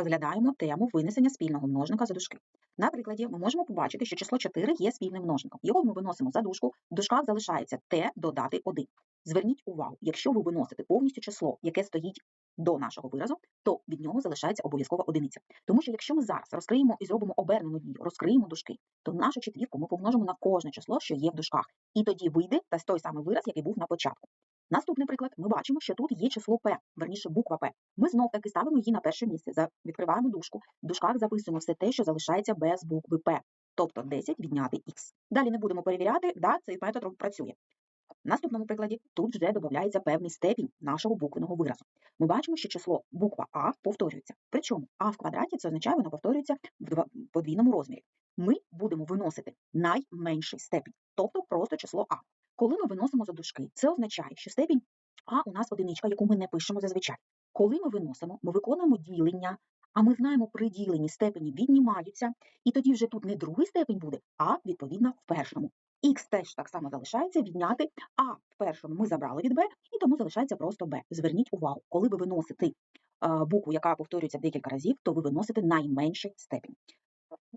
розглядаємо тему винесення спільного множника за дужки. На прикладі ми можемо побачити, що число 4 є спільним множником. Його ми виносимо за дужку, в дужках залишається t додати 1. Зверніть увагу, якщо ви виносите повністю число, яке стоїть до нашого виразу, то від нього залишається обов'язкова одиниця. Тому що якщо ми зараз розкриємо і зробимо обернену дію, розкриємо дужки, то нашу четвірку ми помножимо на кожне число, що є в дужках. І тоді вийде та той самий вираз, який був на початку. Наступний приклад, ми бачимо, що тут є число P, верніше буква P. Ми знов таки ставимо її на перше місце, відкриваємо дужку, в дужках записуємо все те, що залишається без букви P, тобто 10 відняти X. Далі не будемо перевіряти, да, цей метод працює. В наступному прикладі тут вже додається певний степінь нашого буквеного виразу. Ми бачимо, що число буква А повторюється. Причому А в квадраті це означає, воно повторюється в подвійному розмірі. Ми будемо виносити найменший степінь, тобто просто число А. Коли ми виносимо за дужки, це означає, що степінь А у нас одиничка, яку ми не пишемо зазвичай. Коли ми виносимо, ми виконуємо ділення, а ми знаємо, при діленні степені віднімаються, і тоді вже тут не другий степень буде, а відповідно в першому. Х теж так само залишається відняти, а в першому ми забрали від Б, і тому залишається просто Б. Зверніть увагу, коли ви виносите е, букву, яка повторюється декілька разів, то ви виносите найменший степінь.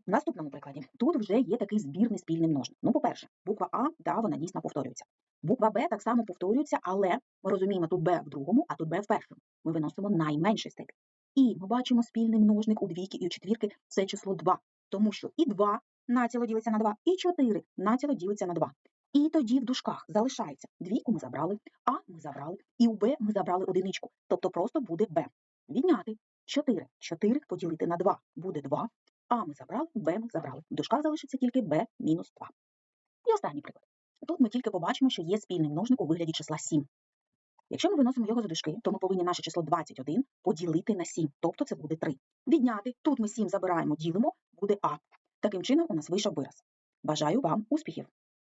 В наступному прикладі тут вже є такий збірний спільний множник. Ну, по-перше, буква А, да, вона дійсно повторюється. Буква Б так само повторюється, але ми розуміємо, тут Б в другому, а тут Б в першому. Ми виносимо найменший степінь. І ми бачимо спільний множник у двійки і у четвірки це число 2, тому що і 2 націло ділиться на 2, і 4 націло ділиться на 2. І тоді в дужках залишається двійку ми забрали, А ми забрали, і у Б ми забрали одиничку, тобто просто буде Б. Відняти 4. 4 поділити на 2 буде 2, а ми забрали, Б ми забрали. В дужках залишиться тільки Б мінус 2. І останній приклад. Тут ми тільки побачимо, що є спільний множник у вигляді числа 7. Якщо ми виносимо його за дужки, то ми повинні наше число 21 поділити на 7, тобто це буде 3. Відняти, тут ми 7 забираємо, ділимо, буде А. Таким чином у нас вийшов вираз. Бажаю вам успіхів!